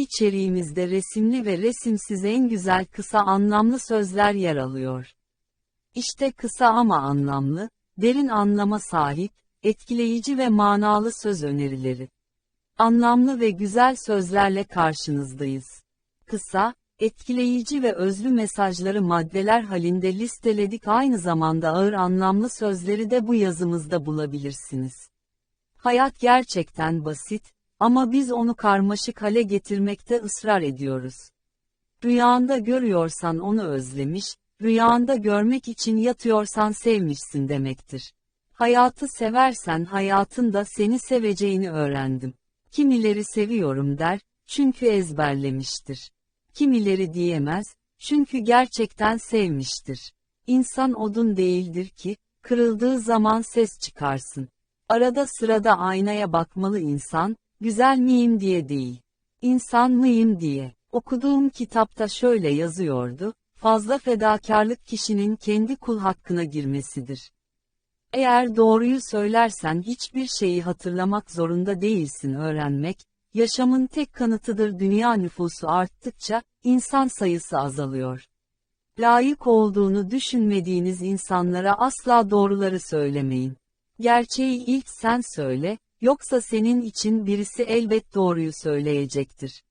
içeriğimizde resimli ve resimsiz en güzel kısa anlamlı sözler yer alıyor. İşte kısa ama anlamlı, derin anlama sahip, etkileyici ve manalı söz önerileri. Anlamlı ve güzel sözlerle karşınızdayız. Kısa, etkileyici ve özlü mesajları maddeler halinde listeledik aynı zamanda ağır anlamlı sözleri de bu yazımızda bulabilirsiniz. Hayat gerçekten basit, ama biz onu karmaşık hale getirmekte ısrar ediyoruz. Rüyanda görüyorsan onu özlemiş, rüyanda görmek için yatıyorsan sevmişsin demektir. Hayatı seversen hayatın da seni seveceğini öğrendim. Kimileri seviyorum der, çünkü ezberlemiştir. Kimileri diyemez, çünkü gerçekten sevmiştir. İnsan odun değildir ki, kırıldığı zaman ses çıkarsın. Arada sırada aynaya bakmalı insan, güzel miyim diye değil. İnsan mıyım diye. Okuduğum kitapta şöyle yazıyordu, fazla fedakarlık kişinin kendi kul hakkına girmesidir. Eğer doğruyu söylersen hiçbir şeyi hatırlamak zorunda değilsin öğrenmek, yaşamın tek kanıtıdır dünya nüfusu arttıkça, insan sayısı azalıyor. Layık olduğunu düşünmediğiniz insanlara asla doğruları söylemeyin. Gerçeği ilk sen söyle, yoksa senin için birisi elbet doğruyu söyleyecektir.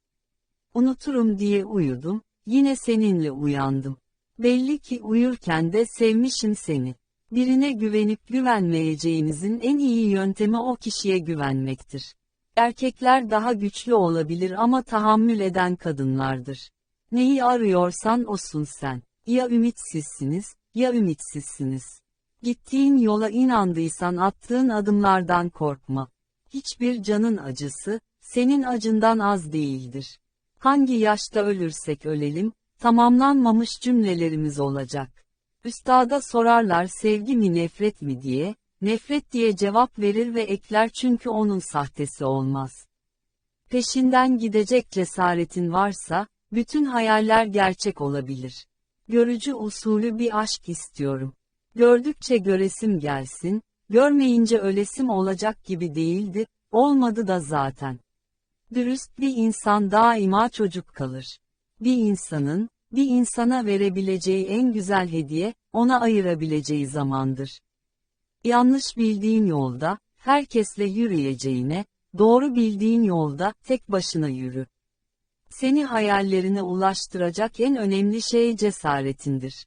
Unuturum diye uyudum, yine seninle uyandım. Belli ki uyurken de sevmişim seni. Birine güvenip güvenmeyeceğinizin en iyi yöntemi o kişiye güvenmektir. Erkekler daha güçlü olabilir ama tahammül eden kadınlardır. Neyi arıyorsan osun sen. Ya ümitsizsiniz, ya ümitsizsiniz. Gittiğin yola inandıysan attığın adımlardan korkma. Hiçbir canın acısı, senin acından az değildir. Hangi yaşta ölürsek ölelim, tamamlanmamış cümlelerimiz olacak. Üstada sorarlar sevgi mi nefret mi diye, nefret diye cevap verir ve ekler çünkü onun sahtesi olmaz. Peşinden gidecek cesaretin varsa, bütün hayaller gerçek olabilir. Görücü usulü bir aşk istiyorum. Gördükçe göresim gelsin, görmeyince ölesim olacak gibi değildi, olmadı da zaten. Dürüst bir insan daima çocuk kalır. Bir insanın, bir insana verebileceği en güzel hediye, ona ayırabileceği zamandır. Yanlış bildiğin yolda, herkesle yürüyeceğine, doğru bildiğin yolda, tek başına yürü. Seni hayallerine ulaştıracak en önemli şey cesaretindir.